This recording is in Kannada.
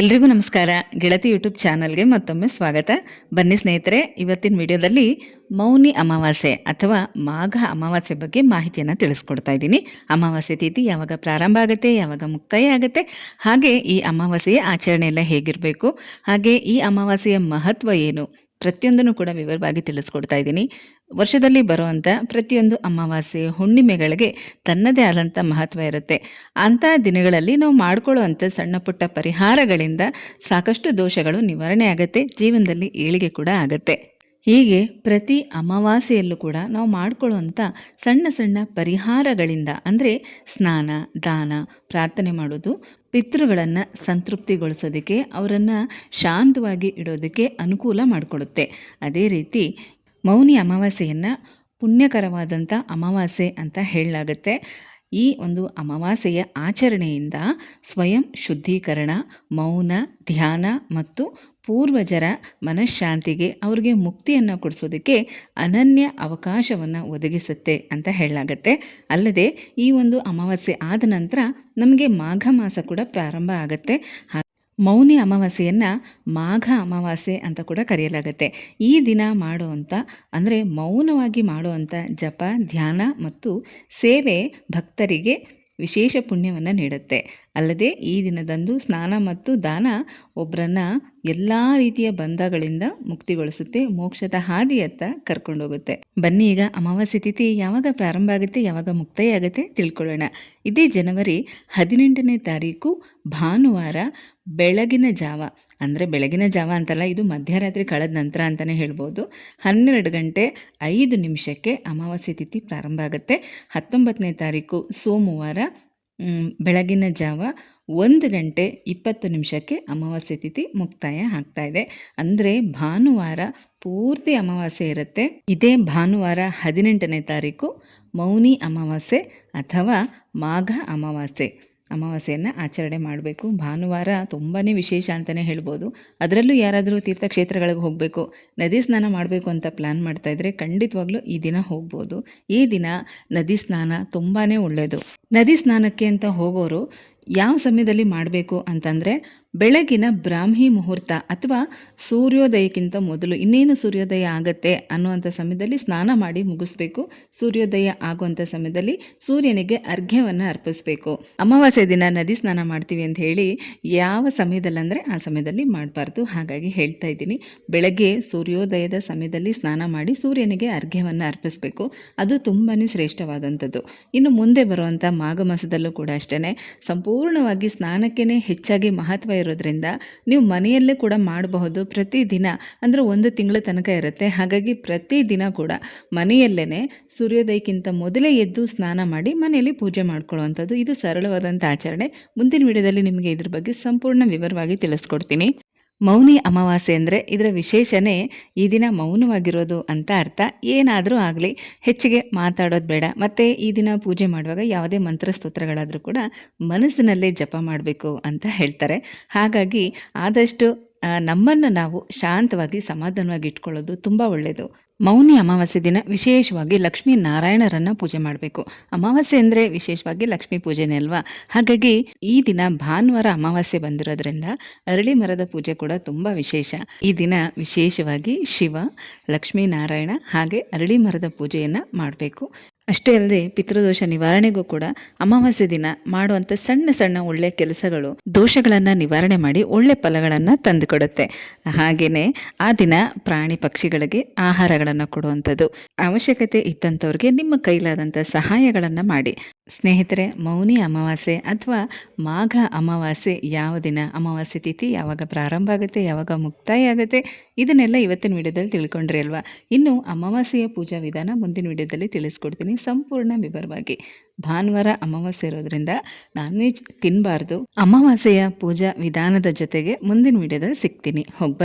ಎಲ್ರಿಗೂ ನಮಸ್ಕಾರ. ಗೆಳತಿ ಯೂಟ್ಯೂಬ್ ಚಾನಲ್ಗೆ ಮತ್ತೊಮ್ಮೆ ಸ್ವಾಗತ. ಬನ್ನಿ ಸ್ನೇಹಿತರೆ, ಇವತ್ತಿನ ವಿಡಿಯೋದಲ್ಲಿ ಮೌನಿ ಅಮಾವಾಸ್ಯೆ ಅಥವಾ ಮಾಘ ಅಮಾವಾಸ್ಯೆ ಬಗ್ಗೆ ಮಾಹಿತಿಯನ್ನು ತಿಳಿಸ್ಕೊಡ್ತಾ ಇದ್ದೀನಿ. ಅಮಾವಾಸ್ಯೆ ತಿಥಿ ಯಾವಾಗ ಪ್ರಾರಂಭ ಆಗುತ್ತೆ, ಯಾವಾಗ ಮುಕ್ತಾಯ ಆಗುತ್ತೆ, ಹಾಗೆ ಈ ಅಮಾವಾಸ್ಯೆಯ ಆಚರಣೆ ಎಲ್ಲ ಹೇಗಿರಬೇಕು, ಹಾಗೆ ಈ ಅಮಾವಾಸ್ಯೆಯ ಮಹತ್ವ ಏನು ಪ್ರತಿಯೊಂದನ್ನು ಕೂಡ ವಿವರವಾಗಿ ತಿಳಿಸ್ಕೊಡ್ತಾ ಇದ್ದೀನಿ. ವರ್ಷದಲ್ಲಿ ಬರುವಂಥ ಪ್ರತಿಯೊಂದು ಅಮಾವಾಸ್ಯೆ ಹುಣ್ಣಿಮೆಗಳಿಗೆ ತನ್ನದೇ ಆದಂಥ ಮಹತ್ವ ಇರುತ್ತೆ. ಅಂಥ ದಿನಗಳಲ್ಲಿ ನಾವು ಮಾಡ್ಕೊಳ್ಳುವಂಥ ಸಣ್ಣ ಪುಟ್ಟ ಪರಿಹಾರಗಳಿಂದ ಸಾಕಷ್ಟು ದೋಷಗಳು ನಿವಾರಣೆ ಆಗುತ್ತೆ, ಜೀವನದಲ್ಲಿ ಏಳಿಗೆ ಕೂಡ ಆಗುತ್ತೆ. ಹೀಗೆ ಪ್ರತಿ ಅಮಾವಾಸ್ಯೆಯಲ್ಲೂ ಕೂಡ ನಾವು ಮಾಡಿಕೊಳ್ಳುವಂಥ ಸಣ್ಣ ಸಣ್ಣ ಪರಿಹಾರಗಳಿಂದ, ಅಂದರೆ ಸ್ನಾನ, ದಾನ, ಪ್ರಾರ್ಥನೆ ಮಾಡೋದು, ಪಿತೃಗಳನ್ನು ಸಂತೃಪ್ತಿಗೊಳಿಸೋದಕ್ಕೆ, ಅವರನ್ನು ಶಾಂತವಾಗಿ ಇಡೋದಕ್ಕೆ ಅನುಕೂಲ ಮಾಡಿಕೊಡುತ್ತೆ. ಅದೇ ರೀತಿ ಮೌನಿ ಅಮಾವಾಸ್ಯೆಯನ್ನು ಪುಣ್ಯಕರವಾದಂಥ ಅಮಾವಾಸ್ಯೆ ಅಂತ ಹೇಳಲಾಗುತ್ತೆ. ಈ ಒಂದು ಅಮಾವಾಸ್ಯೆಯ ಆಚರಣೆಯಿಂದ ಸ್ವಯಂ ಶುದ್ಧೀಕರಣ, ಮೌನ, ಧ್ಯಾನ ಮತ್ತು ಪೂರ್ವಜರ ಮನಃಶಾಂತಿಗೆ ಅವ್ರಿಗೆ ಮುಕ್ತಿಯನ್ನು ಕೊಡಿಸೋದಕ್ಕೆ ಅನನ್ಯ ಅವಕಾಶವನ್ನು ಒದಗಿಸುತ್ತೆ ಅಂತ ಹೇಳಲಾಗತ್ತೆ. ಅಲ್ಲದೆ ಈ ಒಂದು ಅಮಾವಾಸ್ಯೆ ಆದ ನಂತರ ನಮಗೆ ಮಾಘ ಮಾಸ ಕೂಡ ಪ್ರಾರಂಭ ಆಗುತ್ತೆ. ಮೌನಿ ಅಮಾವಾಸ್ಯೆಯನ್ನು ಮಾಘ ಅಮಾವಾಸ್ಯೆ ಅಂತ ಕೂಡ ಕರೆಯಲಾಗುತ್ತೆ. ಈ ದಿನ ಮಾಡುವಂಥ ಅಂದರೆ ಮೌನವಾಗಿ ಮಾಡುವಂಥ ಜಪ, ಧ್ಯಾನ ಮತ್ತು ಸೇವೆ ಭಕ್ತರಿಗೆ ವಿಶೇಷ ಪುಣ್ಯವನ್ನು ನೀಡುತ್ತೆ. ಅಲ್ಲದೆ ಈ ದಿನದಂದು ಸ್ನಾನ ಮತ್ತು ದಾನ ಒಬ್ಬರನ್ನ ಎಲ್ಲ ರೀತಿಯ ಬಂಧಗಳಿಂದ ಮುಕ್ತಿಗೊಳಿಸುತ್ತೆ, ಮೋಕ್ಷದ ಹಾದಿಯತ್ತ ಕರ್ಕೊಂಡೋಗುತ್ತೆ. ಬನ್ನಿ ಈಗ ಅಮಾವಾಸ್ಯೆ ತಿಥಿ ಯಾವಾಗ ಪ್ರಾರಂಭ ಆಗುತ್ತೆ, ಯಾವಾಗ ಮುಕ್ತಾಯ ಆಗುತ್ತೆ ತಿಳ್ಕೊಳ್ಳೋಣ. ಇದೇ ಜನವರಿ ಹದಿನೆಂಟನೇ ತಾರೀಕು, ಭಾನುವಾರ ಬೆಳಗಿನ ಜಾವ. ಅಂದರೆ ಬೆಳಗಿನ ಜಾವ ಅಂತಲ್ಲ, ಇದು ಮಧ್ಯರಾತ್ರಿ ಕಳೆದ ನಂತರ ಅಂತಲೇ ಹೇಳ್ಬೋದು. ಹನ್ನೆರಡು ಗಂಟೆ ಐದು ನಿಮಿಷಕ್ಕೆ ಅಮಾವಾಸ್ಯೆ ತಿಥಿ ಪ್ರಾರಂಭ ಆಗುತ್ತೆ. ಹತ್ತೊಂಬತ್ತನೇ ತಾರೀಕು, ಸೋಮವಾರ ಬೆಳಗಿನ ಜಾವ ಒಂದು ಗಂಟೆ ಇಪ್ಪತ್ತು ನಿಮಿಷಕ್ಕೆ ಅಮಾವಾಸ್ಯೆ ತಿಥಿ ಮುಕ್ತಾಯ ಆಗ್ತಾ ಇದೆ. ಅಂದರೆ ಭಾನುವಾರ ಪೂರ್ತಿ ಅಮಾವಾಸ್ಯೆ ಇರುತ್ತೆ. ಇದೇ ಭಾನುವಾರ ಹದಿನೆಂಟನೇ ತಾರೀಕು ಮೌನಿ ಅಮಾವಾಸ್ಯೆ ಅಥವಾ ಮಾಘ ಅಮಾವಾಸ್ಯೆ. ಅಮಾವಾಸ್ಯೆಯನ್ನು ಆಚರಣೆ ಮಾಡಬೇಕು. ಭಾನುವಾರ ತುಂಬಾ ವಿಶೇಷ ಅಂತಲೇ ಹೇಳ್ಬೋದು. ಅದರಲ್ಲೂ ಯಾರಾದರೂ ತೀರ್ಥಕ್ಷೇತ್ರಗಳಿಗೆ ಹೋಗಬೇಕು, ನದಿ ಸ್ನಾನ ಮಾಡಬೇಕು ಅಂತ ಪ್ಲ್ಯಾನ್ ಮಾಡ್ತಾಯಿದ್ರೆ ಖಂಡಿತವಾಗ್ಲೂ ಈ ದಿನ ಹೋಗ್ಬೋದು. ಈ ದಿನ ನದಿ ಸ್ನಾನ ತುಂಬಾ ಒಳ್ಳೆಯದು ನದಿ ಸ್ನಾನಕ್ಕೆ ಅಂತ ಹೋಗೋರು ಯಾವ ಸಮಯದಲ್ಲಿ ಮಾಡಬೇಕು ಅಂತಂದರೆ ಬೆಳಗಿನ ಬ್ರಾಹ್ಮಿ ಮುಹೂರ್ತ ಅಥವಾ ಸೂರ್ಯೋದಯಕ್ಕಿಂತ ಮೊದಲು ಇನ್ನೇನು ಸೂರ್ಯೋದಯ ಆಗತ್ತೆ ಅನ್ನುವಂಥ ಸಮಯದಲ್ಲಿ ಸ್ನಾನ ಮಾಡಿ ಮುಗಿಸ್ಬೇಕು. ಸೂರ್ಯೋದಯ ಆಗುವಂಥ ಸಮಯದಲ್ಲಿ ಸೂರ್ಯನಿಗೆ ಅರ್ಘ್ಯವನ್ನು ಅರ್ಪಿಸಬೇಕು. ಅಮಾವಾಸ್ಯೆ ದಿನ ನದಿ ಸ್ನಾನ ಮಾಡ್ತೀವಿ ಅಂತ ಹೇಳಿ ಯಾವ ಸಮಯದಲ್ಲಿ ಅಂದರೆ ಆ ಸಮಯದಲ್ಲಿ ಮಾಡಬಾರ್ದು ಹಾಗಾಗಿ ಹೇಳ್ತಾ ಇದ್ದೀನಿ. ಬೆಳಗ್ಗೆ ಸೂರ್ಯೋದಯದ ಸಮಯದಲ್ಲಿ ಸ್ನಾನ ಮಾಡಿ ಸೂರ್ಯನಿಗೆ ಅರ್ಘ್ಯವನ್ನು ಅರ್ಪಿಸಬೇಕು. ಅದು ತುಂಬಾ ಶ್ರೇಷ್ಠವಾದಂಥದ್ದು. ಇನ್ನು ಮುಂದೆ ಬರುವಂಥ ಮಾಘ ಮಾಸದಲ್ಲೂ ಕೂಡ ಅಷ್ಟೇ ಸಂಪೂರ್ಣವಾಗಿ ಸ್ನಾನಕ್ಕೇ ಹೆಚ್ಚಾಗಿ ಮಹತ್ವ ಇರೋದ್ರಿಂದ ನೀವು ಮನೆಯಲ್ಲೇ ಕೂಡ ಮಾಡಬಹುದು. ಪ್ರತಿದಿನ ಅಂದರೆ ಒಂದು ತಿಂಗಳ ತನಕ ಇರುತ್ತೆ. ಹಾಗಾಗಿ ಪ್ರತಿದಿನ ಕೂಡ ಮನೆಯಲ್ಲೇ ಸೂರ್ಯೋದಯಕ್ಕಿಂತ ಮೊದಲೇ ಎದ್ದು ಸ್ನಾನ ಮಾಡಿ ಮನೆಯಲ್ಲಿ ಪೂಜೆ ಮಾಡ್ಕೊಳ್ಳುವಂಥದ್ದು. ಇದು ಸರಳವಾದಂಥ ಆಚರಣೆ. ಮುಂದಿನ ವಿಡಿಯೋದಲ್ಲಿ ನಿಮಗೆ ಇದ್ರ ಬಗ್ಗೆ ಸಂಪೂರ್ಣ ವಿವರವಾಗಿ ತಿಳಿಸ್ಕೊಡ್ತೀನಿ. ಮೌನಿ ಅಮಾವಾಸ್ಯೆ ಅಂದರೆ ಇದರ ವಿಶೇಷನೇ ಈ ದಿನ ಮೌನವಾಗಿರೋದು ಅಂತ ಅರ್ಥ. ಏನಾದರೂ ಆಗಲಿ, ಹೆಚ್ಚಿಗೆ ಮಾತಾಡೋದು ಬೇಡ. ಮತ್ತು ಈ ದಿನ ಪೂಜೆ ಮಾಡುವಾಗ ಯಾವುದೇ ಮಂತ್ರಸ್ತೋತ್ರಗಳಾದರೂ ಕೂಡ ಮನಸ್ಸಿನಲ್ಲೇ ಜಪ ಮಾಡಬೇಕು ಅಂತ ಹೇಳ್ತಾರೆ. ಹಾಗಾಗಿ ಆದಷ್ಟು ನಮ್ಮನ್ನು ನಾವು ಶಾಂತವಾಗಿ ಸಮಾಧಾನವಾಗಿ ಇಟ್ಕೊಳ್ಳೋದು ತುಂಬ ಒಳ್ಳೆಯದು ಮೌನಿ ಅಮಾವಾಸ್ಯೆ ದಿನ ವಿಶೇಷವಾಗಿ ಲಕ್ಷ್ಮೀ ನಾರಾಯಣರನ್ನು ಪೂಜೆ ಮಾಡಬೇಕು. ಅಮಾವಾಸ್ಯೆ ಅಂದರೆ ವಿಶೇಷವಾಗಿ ಲಕ್ಷ್ಮೀ ಪೂಜೆನೇ ಅಲ್ವಾ? ಹಾಗಾಗಿ ಈ ದಿನ ಭಾನುವಾರ ಅಮಾವಾಸ್ಯೆ ಬಂದಿರೋದ್ರಿಂದ ಅರಳಿ ಮರದ ಪೂಜೆ ಕೂಡ ತುಂಬ ವಿಶೇಷ. ಈ ದಿನ ವಿಶೇಷವಾಗಿ ಶಿವ, ಲಕ್ಷ್ಮೀ ನಾರಾಯಣ ಹಾಗೆ ಅರಳಿ ಮರದ ಪೂಜೆಯನ್ನು ಮಾಡಬೇಕು. ಅಷ್ಟೇ ಅಲ್ಲದೆ ಪಿತೃದೋಷ ನಿವಾರಣೆಗೂ ಕೂಡ ಅಮಾವಾಸ್ಯೆ ದಿನ ಮಾಡುವಂಥ ಸಣ್ಣ ಸಣ್ಣ ಒಳ್ಳೆ ಕೆಲಸಗಳು, ದೋಷಗಳನ್ನು ನಿವಾರಣೆ ಮಾಡಿ ಒಳ್ಳೆ ಫಲಗಳನ್ನು ತಂದುಕೊಡುತ್ತೆ. ಹಾಗೆಯೇ ಆ ದಿನ ಪ್ರಾಣಿ ಪಕ್ಷಿಗಳಿಗೆ ಆಹಾರಗಳನ್ನು ಕೊಡುವಂಥದ್ದು. ಅವಶ್ಯಕತೆ ಇದ್ದಂಥವ್ರಿಗೆ ನಿಮ್ಮ ಕೈಲಾದಂಥ ಸಹಾಯಗಳನ್ನು ಮಾಡಿ. ಸ್ನೇಹಿತರೆ, ಮೌನಿ ಅಮಾವಾಸ್ಯೆ ಅಥವಾ ಮಾಘ ಅಮಾವಾಸ್ಯೆ ಯಾವ ದಿನ? ಅಮಾವಾಸ್ಯೆ ತಿಥಿ ಯಾವಾಗ ಪ್ರಾರಂಭ ಆಗುತ್ತೆ, ಯಾವಾಗ ಮುಕ್ತಾಯ ಆಗುತ್ತೆ? ಇದನ್ನೆಲ್ಲ ಇವತ್ತಿನ ವಿಡಿಯೋದಲ್ಲಿ ತಿಳ್ಕೊಂಡ್ರಿ ಅಲ್ವಾ? ಇನ್ನು ಅಮಾವಾಸ್ಯೆಯ ಪೂಜಾ ವಿಧಾನ ಮುಂದಿನ ವಿಡಿಯೋದಲ್ಲಿ ತಿಳಿಸ್ಕೊಡ್ತೀನಿ ಸಂಪೂರ್ಣ ವಿವರವಾಗಿ. ಭಾನುವಾರ ಅಮಾವಾಸ್ಯೆ ಇರೋದ್ರಿಂದ ನಾನ್ ವೆಜ್ ತಿನ್ನಬಾರ್ದು ಅಮಾವಾಸ್ಯೆಯ ಪೂಜಾ ವಿಧಾನದ ಜೊತೆಗೆ ಮುಂದಿನ ವಿಡಿಯೋದಲ್ಲಿ ಸಿಗ್ತೀನಿ. ಹೋಗಿ